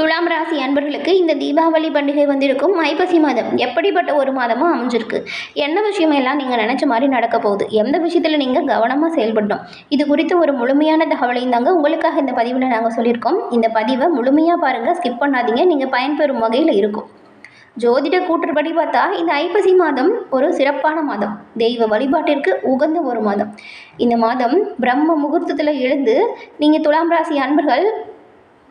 துலாம் ராசி அன்பர்களுக்கு இந்த தீபாவளி பண்டிகை வந்திருக்கும் ஐப்பசி மாதம். எப்படிப்பட்ட ஒரு மாதமாக அமைஞ்சிருக்கு. என்ன விஷயமெல்லாம் நீங்கள் நினச்ச மாதிரி நடக்க போகுது? எந்த விஷயத்தில் நீங்கள் கவனமாக செயல்படணும்? இது குறித்து ஒரு முழுமையான தகவலையும் தாங்க உங்களுக்காக இந்த பதிவில் நாங்கள் சொல்லியிருக்கோம். இந்த பதிவை முழுமையாக பாருங்கள் ஸ்கிப் பண்ணாதீங்க. நீங்கள் பயன்பெறும் வகையில் இருக்கும். ஜோதிட கூற்றுப்படி பார்த்தா இந்த ஐப்பசி மாதம் ஒரு சிறப்பான மாதம். தெய்வ வழிபாட்டிற்கு உகந்த ஒரு மாதம். இந்த மாதம் பிரம்ம முகூர்த்தத்தில் எழுந்து நீங்கள் துலாம் ராசி அன்பர்கள்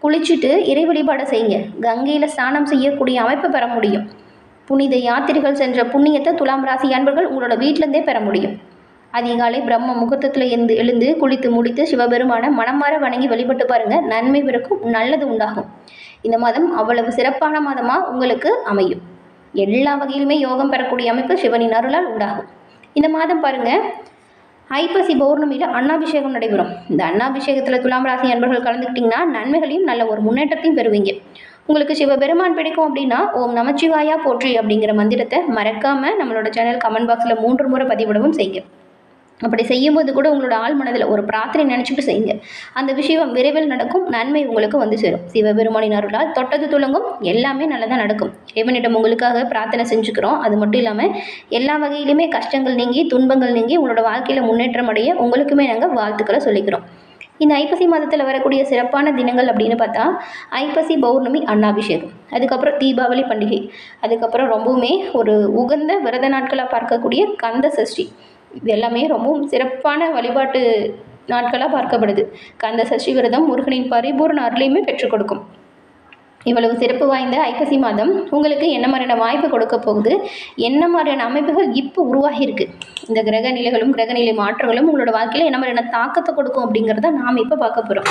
குளிச்சுட்டு இறை வழிபாடு செய்யுங்க. கங்கையில் ஸ்நானம் செய்யக்கூடிய அமைப்பு பெற முடியும். புனித யாத்திரைகள் சென்ற புண்ணியத்தை துலாம் ராசி அன்பர்கள் உங்களோட வீட்டிலேருந்தே பெற முடியும். அதிகாலை பிரம்ம முகூர்த்தத்தில் எழுந்து எழுந்து குளித்து முடித்து சிவபெருமான மனமாற வணங்கி வழிபட்டு பாருங்கள் நன்மை பிறக்கும் நல்லது உண்டாகும். இந்த மாதம் அவ்வளவு சிறப்பான மாதமாக உங்களுக்கு அமையும். எல்லா வகையிலுமே யோகம் பெறக்கூடிய அமைப்பு சிவனின் அருளால் உண்டாகும். இந்த மாதம் பாருங்கள் ஐப்பசி பௌர்ணமியில் அன்னாபிஷேகம் நடைபெறும். இந்த அன்னாபிஷேகத்தில் துலாம் ராசி அன்பர்கள் கலந்துக்கிட்டிங்கன்னா நன்மைகளையும் நல்ல ஒரு முன்னேற்றத்தையும் பெறுவீங்க. உங்களுக்கு சிவபெருமான் பிடிக்கும் அப்படின்னா ஓம் நமச்சிவாயா போற்றி அப்படிங்கிற மந்திரத்தை மறக்காமல் நம்மளோட சேனல் கமெண்ட் பாக்ஸில் மூன்று முறை பதிவிடவும் செய்யுங்க. அப்படி செய்யும்போது கூட உங்களோட ஆள் மனதில் ஒரு பிரார்த்தனை நினச்சிட்டு செய்யுங்க. அந்த விஷயம் விரைவில் நடக்கும் நன்மை உங்களுக்கு வந்து சேரும். சிவபெருமானின் அருளால் தொட்டது துளங்கும் எல்லாமே நல்லதாக நடக்கும். இறைவனிடம் உங்களுக்காக பிரார்த்தனை செஞ்சுக்கிறோம். அது மட்டும் இல்லாமல் எல்லா வகையிலுமே கஷ்டங்கள் நீங்கி துன்பங்கள் நீங்கி உங்களோட வாழ்க்கையில் முன்னேற்றம் அடைய உங்களுக்குமே நாங்கள் வாழ்த்துக்களை சொல்லிக்கிறோம். இந்த ஐப்பசி மாதத்தில் வரக்கூடிய சிறப்பான தினங்கள் அப்படின்னு பார்த்தா ஐப்பசி பௌர்ணமி அன்னாபிஷேகம். அதுக்கப்புறம் தீபாவளி பண்டிகை. அதுக்கப்புறம் ரொம்பவுமே ஒரு உகந்த விரத நாட்களாக பார்க்கக்கூடிய கந்த சஷ்டி. இது எல்லாமே ரொம்பவும் சிறப்பான வழிபாட்டு நாட்களாக பார்க்கப்படுது. கந்த சஷ்டி விரதம் முருகனின் பரிபூர்ண அருளையுமே பெற்றுக் கொடுக்கும். இவ்வளவு சிறப்பு வாய்ந்த ஐப்பசி மாதம் உங்களுக்கு என்ன மாதிரியான வாய்ப்பு கொடுக்க போகுது? என்ன மாதிரியான அமைப்புகள் இப்போ உருவாகியிருக்கு இந்த கிரக நிலைகளும் கிரகநிலை மாற்றங்களும் உங்களோட வாழ்க்கையில் என்ன மாதிரியான தாக்கத்தை கொடுக்கும் அப்படிங்கிறத நாம் இப்போ பார்க்க போகிறோம்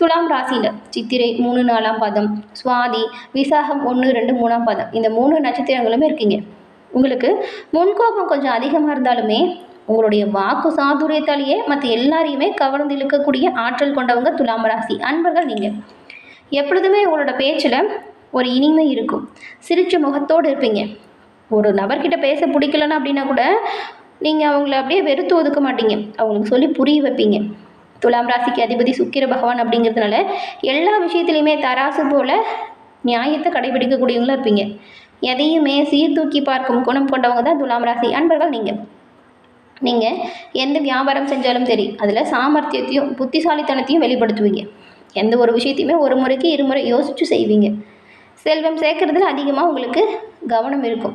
துலாம் ராசியில் சித்திரை மூணு நாலாம் பாதம் சுவாதி விசாகம் ஒன்று ரெண்டு மூணாம் பாதம். இந்த மூணு நட்சத்திரங்களுமே இருக்கீங்க. உங்களுக்கு முன்கோபம் கொஞ்சம் அதிகமாக இருந்தாலுமே உங்களுடைய வாக்கு சாதுரியத்தாலேயே மற்ற எல்லாரையுமே கவர்ந்து இழுக்கக்கூடிய ஆற்றல் கொண்டவங்க துலாம் ராசி. அன்பர்கள் நீங்கள் எப்பொழுதுமே உங்களோட பேச்சில் ஒரு இனிமை இருக்கும். சிரிச்ச முகத்தோடு இருப்பீங்க. ஒரு நபர்கிட்ட பேச பிடிக்கலன்னா அப்படின்னா கூட நீங்கள் அவங்கள அப்படியே வெறுத்து ஒதுக்க மாட்டீங்க. அவங்களுக்கு சொல்லி புரிய வைப்பீங்க. துலாம் ராசிக்கு அதிபதி சுக்கிர பகவான் அப்படிங்கிறதுனால எல்லா விஷயத்துலையுமே தராசு போல் நியாயத்தை கடைபிடிக்கக்கூடியவங்களா இருப்பீங்க. எதையுமே சீர்தூக்கி பார்க்கும் குணம் கொண்டவங்க தான் துலாம் ராசி. அன்பர்கள் நீங்கள் நீங்கள் எந்த வியாபாரம் செஞ்சாலும் சரி அதில் சாமர்த்தியத்தையும் புத்திசாலித்தனத்தையும் வெளிப்படுத்துவீங்க. எந்த ஒரு விஷயத்தையுமே ஒரு முறைக்கு இருமுறை யோசித்து செய்வீங்க. செல்வம் சேர்க்கறதுல அதிகமாக உங்களுக்கு கவனம் இருக்கும்.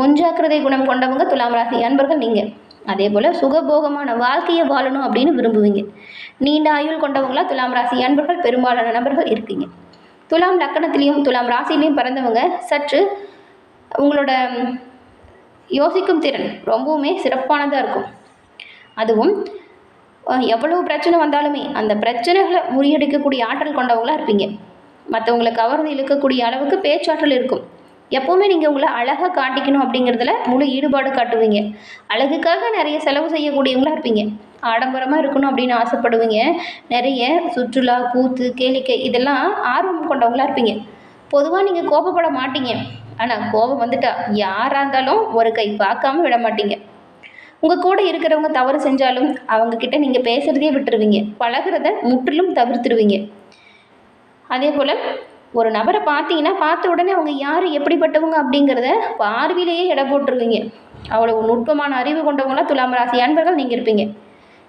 முன்ஜாக்கிரதை குணம் கொண்டவங்க துலாம் ராசி அன்பர்கள் நீங்கள் அதே போல் சுகபோகமான வாழ்க்கையை வாழணும் அப்படின்னு விரும்புவீங்க. நீண்ட ஆயுள் கொண்டவங்களா துலாம் ராசி அன்பர்கள் பெரும்பாலான நபர்கள் இருக்கீங்க. துலாம் லக்கணத்திலையும் துலாம் ராசிலையும் பிறந்தவங்க சற்று உங்களோட யோசிக்கும் திறன் ரொம்பவுமே சிறப்பானதாக இருக்கும். அதுவும் எவ்வளவு பிரச்சனை வந்தாலுமே அந்த பிரச்சனைகளை முறியடிக்கக்கூடிய ஆற்றல் கொண்டவங்களா இருப்பீங்க. மற்றவங்களை கவர்ந்து இழுக்கக்கூடிய அளவுக்கு பேச்சாற்றல் இருக்கும். எப்போவுமே நீங்கள் உங்களை அழகாக காட்டிக்கணும் அப்படிங்கிறதுல முழு ஈடுபாடு காட்டுவீங்க. அழகுக்காக நிறைய செலவு செய்யக்கூடியவங்களா இருப்பீங்க. ஆடம்பரமாக இருக்கணும் அப்படின்னு ஆசைப்படுவீங்க. நிறைய சுற்றுலா கூத்து கேளிக்கை இதெல்லாம் ஆர்வம் கொண்டவங்களா இருப்பீங்க. பொதுவாக நீங்கள் கோபப்பட மாட்டீங்க. ஆனால் கோபம் வந்துட்டா. யாராக இருந்தாலும் ஒரு கை பார்க்காம விட மாட்டீங்க. உங்கள் கூட இருக்கிறவங்க தவறு செஞ்சாலும் அவங்கக்கிட்ட நீங்கள் பேசுகிறதே விட்டுருவீங்க. பழகிறத முற்றிலும் தவிர்த்துருவீங்க. அதே போல் ஒரு நபரை பார்த்தீங்கன்னா பார்த்த உடனே அவங்க யார் எப்படிப்பட்டவங்க அப்படிங்கிறத பார்வையிலேயே எடை போட்டுருவீங்க. அவ்வளோ நுட்பமான அறிவு கொண்டவங்களாம் துலாம் ராசி அன்பர்கள் நீங்கள் இருப்பீங்க.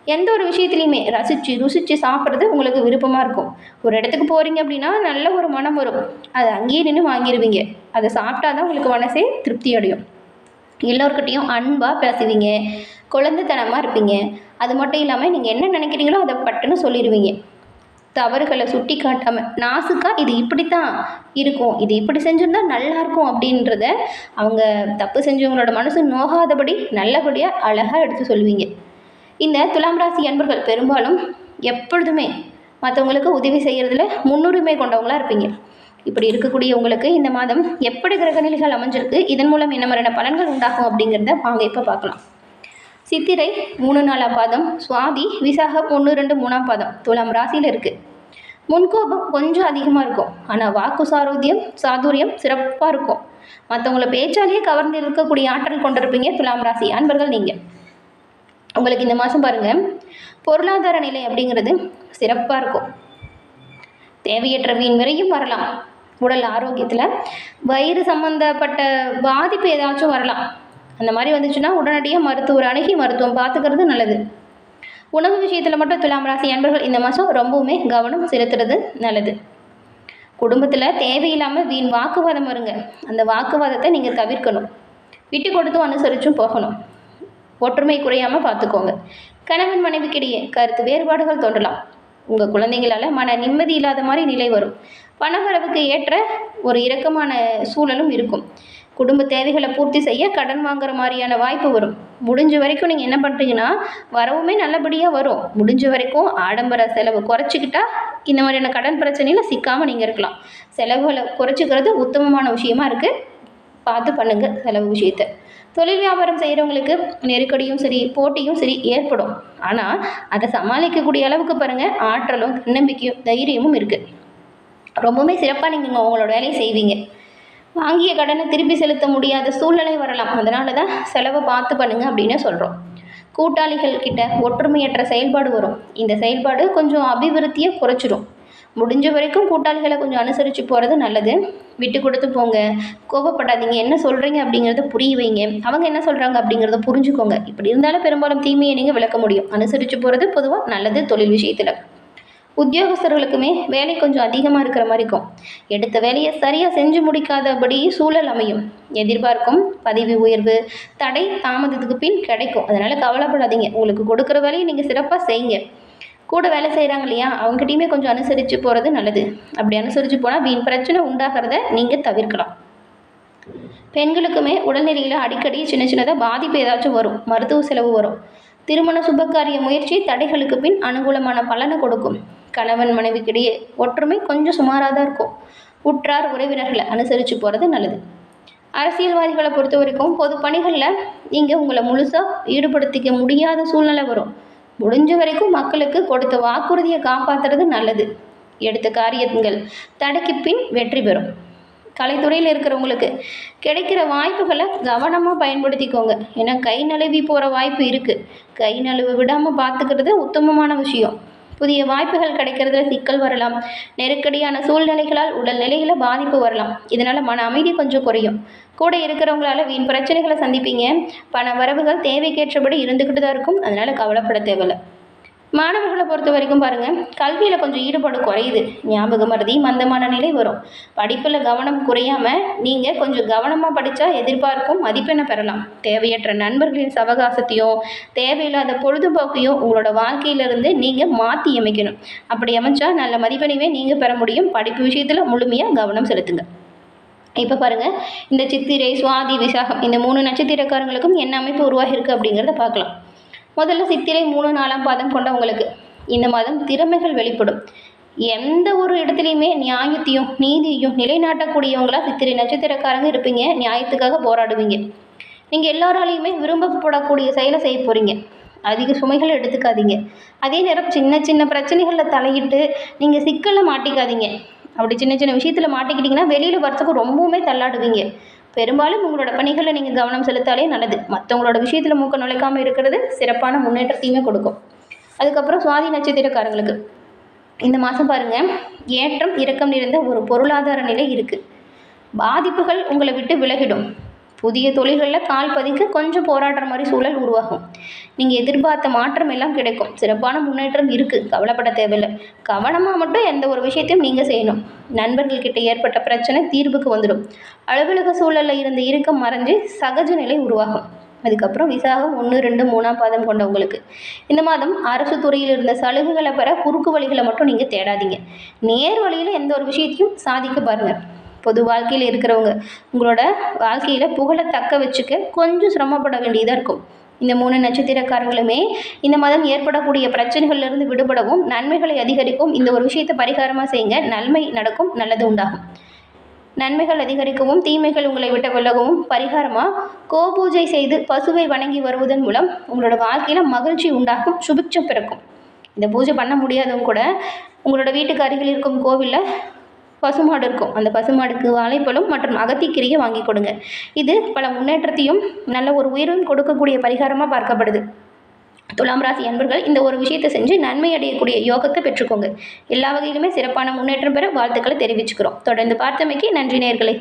எந்த ஒரு விஷயத்துலையுமே ரசித்து ருசித்து சாப்பிட்றது உங்களுக்கு விருப்பமாக இருக்கும். ஒரு இடத்துக்கு போகிறீங்க அப்படின்னா நல்ல ஒரு மனம் வரும். அதை அங்கேயே நின்று வாங்கிடுவீங்க அதை சாப்பிட்டா தான் உங்களுக்கு மனசே திருப்தி அடையும். எல்லோருக்கிட்டையும் அன்பாக பேசுவீங்க. குழந்தைத்தனமாக இருப்பீங்க. அது மட்டும் இல்லாமல் நீங்கள் என்ன நினைக்கிறீங்களோ அதை பட்டுன்னு சொல்லிடுவீங்க. தவறுகளை சுட்டி காட்டாமல் நாசுக்காக இது இப்படித்தான் இருக்கும். இது இப்படி செஞ்சிருந்தா நல்லாயிருக்கும் அப்படின்றத அவங்க தப்பு செஞ்சவங்களோட மனசு நோகாதபடி நல்லபடியாக அழகாக எடுத்து சொல்லுவீங்க. இந்த துலாம் ராசி அன்பர்கள் பெரும்பாலும் எப்பொழுதுமே மற்றவங்களுக்கு உதவி செய்கிறதுல முன்னுரிமை கொண்டவங்களா இருப்பீங்க. இப்படி இருக்கக்கூடிய உங்களுக்கு இந்த மாதம் எப்படி கிரகநிலைகள் அமைஞ்சிருக்கு இதன் மூலம் என்ன மாதிரியான பலன்கள் உண்டாகும் அப்படிங்கிறத வாங்க இப்போ பார்க்கலாம். சித்திரை மூணு நாலாம் பாதம் சுவாதி விசாகம் ஒன்று ரெண்டு மூணாம் பாதம் துலாம் ராசியில் இருக்குது முன்கோபம் கொஞ்சம் அதிகமாக இருக்கும். ஆனால் வாக்கு சாரோக்கியம் சாதுரியம் சிறப்பாக இருக்கும். மற்றவங்கள பேச்சாலேயே கவர்ந்து இருக்கக்கூடிய ஆற்றல் கொண்டிருப்பீங்க துலாம் ராசி அன்பர்கள் நீங்கள் உங்களுக்கு இந்த மாதம் பாருங்கள் பொருளாதார நிலை அப்படிங்கிறது சிறப்பாக இருக்கும். தேவையற்ற வீண் விரையும் வரலாம். உடல் ஆரோக்கியத்தில் வயிறு சம்மந்தப்பட்ட பாதிப்பு ஏதாச்சும் வரலாம். அந்த மாதிரி வந்துச்சுன்னா உடனடியாக மருத்துவர் அணுகி மருத்துவம் பார்த்துக்கிறது நல்லது. உணவு விஷயத்தில் மட்டும் துலாம் ராசி அன்பர்கள் இந்த மாதம் ரொம்பவுமே கவனம் செலுத்துறது நல்லது. குடும்பத்தில் தேவையில்லாமல் வீண் வாக்குவாதம் வருங்க. அந்த வாக்குவாதத்தை நீங்கள் தவிர்க்கணும். விட்டு கொடுத்தும் அனுசரித்தும் போகணும். ஒற்றுமை குறையாமல் பார்த்துக்கோங்க கணவன் மனைவிக்கிடையே கருத்து வேறுபாடுகள் தோன்றலாம். உங்கள் குழந்தைங்களால் மன நிம்மதி இல்லாத மாதிரி நிலை வரும். பணவரவுக்கு ஏற்ற ஒரு இறக்கமான சூழலும் இருக்கும். குடும்ப தேவைகளை பூர்த்தி செய்ய கடன் வாங்குற மாதிரியான வாய்ப்பு வரும். முடிஞ்ச வரைக்கும் நீங்கள் என்ன பண்ணுறீங்கன்னா வரவுமே நல்லபடியாக வரும். முடிஞ்ச வரைக்கும் ஆடம்பர செலவு குறைச்சிக்கிட்டா இந்த மாதிரியான கடன் பிரச்சனையில் சிக்காமல் நீங்கள் இருக்கலாம். செலவுகளை குறைச்சிக்கிறது உத்தமமான விஷயமா இருக்குது பார்த்து பண்ணுங்கள் செலவு விஷயத்தை. தொழில் வியாபாரம் செய்கிறவங்களுக்கு நெருக்கடியும் சரி போட்டியும் சரி ஏற்படும். ஆனால் அதை சமாளிக்கக்கூடிய அளவுக்கு பாருங்கள் ஆற்றலும் தன்னம்பிக்கையும் தைரியமும் இருக்குது ரொம்பவுமே சிறப்பாக நீங்கள் உங்களோட வேலையை செய்வீங்க. வாங்கிய கடனை திருப்பி செலுத்த முடியாத சூழ்நிலை வரலாம். அதனால தான் செலவை பார்த்து பண்ணுங்கள் அப்படின்னு சொல்கிறோம் கூட்டாளிகள் கிட்ட ஒற்றுமையற்ற செயல்பாடு வரும். இந்த செயல்பாடு கொஞ்சம் அபிவிருத்தியை குறைச்சிடும் முடிஞ்ச வரைக்கும் கூட்டாளிகளை கொஞ்சம் அனுசரித்து போகிறது நல்லது. விட்டு கொடுத்து போங்க. கோபப்படாதீங்க. என்ன சொல்கிறீங்க அப்படிங்கிறத புரிய வைங்க. அவங்க என்ன சொல்கிறாங்க அப்படிங்கிறத புரிஞ்சுக்கோங்க. இப்படி இருந்தாலும் பெரும்பாலும் தீமையை நீங்கள் விளக்க முடியும். அனுசரித்து போகிறது பொதுவாக நல்லது தொழில் விஷயத்தில். உத்தியோகஸ்தர்களுக்குமே வேலை கொஞ்சம் அதிகமாக இருக்கிற மாதிரி இருக்கும். எடுத்த வேலையை சரியாக செஞ்சு முடிக்காதபடி சூழல் அமையும். எதிர்பார்க்கும் பதவி உயர்வு தடை தாமதத்துக்கு பின் கிடைக்கும். அதனால் கவலைப்படாதீங்க. உங்களுக்கு கொடுக்குற வேலையை நீங்கள் சிறப்பாக செய்யுங்க. கூட வேலை செய்கிறாங்க இல்லையா? அவங்ககிட்டயுமே கொஞ்சம் அனுசரித்து போகிறது நல்லது. அப்படி அனுசரித்து போனால் வீண் பிரச்சனை உண்டாகிறத நீங்கள் தவிர்க்கலாம். பெண்களுக்குமே உடல்நிலையில் அடிக்கடி சின்ன சின்னதாக பாதிப்பு ஏதாச்சும் வரும். மருத்துவ செலவு வரும். திருமண சுபகாரிய முயற்சி தடைகளுக்கு பின் அனுகூலமான பலனை கொடுக்கும். கணவன் மனைவிக்கிடையே ஒற்றுமை கொஞ்சம் சுமாராக தான் இருக்கும். உற்றார் உறவினர்களை அனுசரித்து போகிறது நல்லது. அரசியல்வாதிகளை பொறுத்த வரைக்கும் பொது பணிகளில் நீங்கள் உங்களை முழுசாக ஈடுபடுத்திக்க முடியாத சூழ்நிலை வரும். முடிஞ்ச வரைக்கும் மக்களுக்கு கொடுத்த வாக்குறுதியை காப்பாற்றுறது நல்லது. எடுத்த காரியங்கள் தடைக்கு பின் வெற்றி பெறும். கலைத்துறையில் இருக்கிறவங்களுக்கு கிடைக்கிற வாய்ப்புகளை கவனமாக பயன்படுத்திக்கோங்க. ஏன்னா கை நழுவி போகிற வாய்ப்பு இருக்குது கை நழுவ விடாமல் பார்த்துக்கிறது உத்தமமான விஷயம். புதிய வாய்ப்புகள் கிடைக்கிறதுல சிக்கல் வரலாம். நெருக்கடியான சூழ்நிலைகளால் உடல் நிலையில் பாதிப்பு வரலாம். இதனால் மன அமைதி கொஞ்சம் குறையும். கூட இருக்கிறவங்களால வீண் பிரச்சனைகளை சந்திப்பீங்க. பண வரவுகள் தேவைக்கேற்றபடி இருந்துக்கிட்டு தான் இருக்கும். அதனால் கவலைப்பட தேவையில்லை. மாணவர்களை பொறுத்த வரைக்கும் பாருங்கள் கல்வியில் கொஞ்சம் ஈடுபாடு குறையுது. ஞாபக மருதி மந்தமான நிலை வரும். படிப்பில் கவனம் குறையாமல் நீங்கள் கொஞ்சம் கவனமாக படித்தா எதிர்பார்க்கும் மதிப்பெண்ணை பெறலாம். தேவையற்ற நண்பர்களின் சவகாசத்தையும் தேவையில்லாத பொழுதுபோக்கையும் உங்களோட வாழ்க்கையிலிருந்து நீங்கள் மாற்றி அமைக்கணும். அப்படி அமைச்சா நல்ல மதிப்பெண்ணையுமே நீங்கள் பெற முடியும். படிப்பு விஷயத்தில் முழுமையாக கவனம் செலுத்துங்க. இப்போ பாருங்கள் இந்த சித்திரை சுவாதி விசாகம் இந்த மூணு நட்சத்திரக்காரங்களுக்கும் என்ன அமைப்பு உருவாகிருக்கு அப்படிங்கிறத பார்க்கலாம். முதல்ல சித்திரை மூணு நாலாம் பாதம் கொண்டவங்களுக்கு. இந்த மாதம் திறமைகள் வெளிப்படும். எந்த ஒரு இடத்துலையுமே நியாயத்தையும் நீதியையும் நிலைநாட்டக்கூடியவங்களா சித்திரை நட்சத்திரக்காரங்க இருப்பீங்க. நியாயத்துக்காக போராடுவீங்க. நீங்கள் எல்லாராலையுமே விரும்பப்படக்கூடிய செயலை செய்ய போகிறீங்க அதிக சுமைகளை எடுத்துக்காதீங்க. அதே நேரம் சின்ன சின்ன பிரச்சனைகளில் தலையிட்டு நீங்கள் சிக்கலில் மாட்டிக்காதீங்க. அப்படி சின்ன சின்ன விஷயத்தில் மாட்டிக்கிட்டிங்கன்னா வெளியில் வரத்துக்கு ரொம்பவுமே தள்ளாடுவீங்க. பெரும்பாலும் உங்களோட பணிகளை நீங்கள் கவனம் செலுத்தாலே நல்லது. மற்றவங்களோட விஷயத்தில் மூக்க நுழைக்காமல் இருக்கிறது சிறப்பான முன்னேற்றத்தையுமே கொடுக்கும். அதுக்கப்புறம் சுவாதி நட்சத்திரக்காரங்களுக்கு. இந்த மாதம் பாருங்கள் ஏற்றம் இறக்கம் நிறைந்த ஒரு பொருளாதார நிலை இருக்குது பாதிப்புகள் உங்களை விட்டு விலகிடும். புதிய தொழில்களில் கால் பதிக்க கொஞ்சம் போராடுற மாதிரி சூழல் உருவாகும். நீங்கள் எதிர்பார்த்த மாற்றம் எல்லாம் கிடைக்கும். சிறப்பான முன்னேற்றம் இருக்குது கவலைப்பட தேவையில்லை. கவனமாக மட்டும் எந்த ஒரு விஷயத்தையும் நீங்கள் செய்யணும். நண்பர்கள்கிட்ட ஏற்பட்ட பிரச்சனை தீர்வுக்கு வந்துடும். அலுவலக சூழலில் இருந்த இறுக்கம் மறைஞ்சு சகஜ நிலை உருவாகும். அதுக்கப்புறம் விசாகம் ஒன்று ரெண்டு மூணாம் பாதம் கொண்டவங்களுக்கு. இந்த மாதம் அரசு துறையில் இருந்த சலுகைகளை பெற குறுக்கு வழிகளை மட்டும் நீங்கள் தேடாதீங்க. நேர் வழியில் எந்த ஒரு விஷயத்தையும் சாதிக்க பாருங்கள் பொது வாழ்க்கையில் இருக்கிறவங்க உங்களோட வாழ்க்கையில் புகழை தக்க வச்சுக்க கொஞ்சம் சிரமப்பட வேண்டியதாக இருக்கும். இந்த மூணு நட்சத்திரக்காரங்களுமே இந்த மாதம் ஏற்படக்கூடிய பிரச்சனைகள்லேருந்து விடுபடவும் நன்மைகளை அதிகரிக்கும் இந்த ஒரு விஷயத்தை பரிகாரமாக செய்யுங்க. நன்மை நடக்கும் நல்லது உண்டாகும். நன்மைகள் அதிகரிக்கவும் தீமைகள் உங்களை விட்டு விலகவும் பரிகாரமாக கோபூஜை செய்து பசுவை வணங்கி வருவதன் மூலம் உங்களோட வாழ்க்கையில் மகிழ்ச்சி உண்டாகும் சுபிட்சம் பிறக்கும். இந்த பூஜை பண்ண முடியாதவங்க கூட உங்களோட வீட்டுக்கு அருகில் இருக்கும் கோவிலில் பசுமாடு இருக்கும். அந்த பசுமாடுக்கு வாழைப்பழம் மற்றும் அகத்திக்கீரையை வாங்கி கொடுங்க. இது பல முன்னேற்றத்தையும் நல்ல ஒரு உயர்வும் கொடுக்கக்கூடிய பரிகாரமாக பார்க்கப்படுது. துலாம் ராசி அன்பர்கள் இந்த ஒரு விஷயத்தை செஞ்சு நன்மை அடையக்கூடிய யோகத்தை பெற்றுக்கோங்க. எல்லா வகையிலுமே சிறப்பான முன்னேற்றம் பெற வாழ்த்துக்களை தெரிவிச்சுக்கிறோம். தொடர்ந்து பார்த்தமைக்கு நன்றி நேர்களே.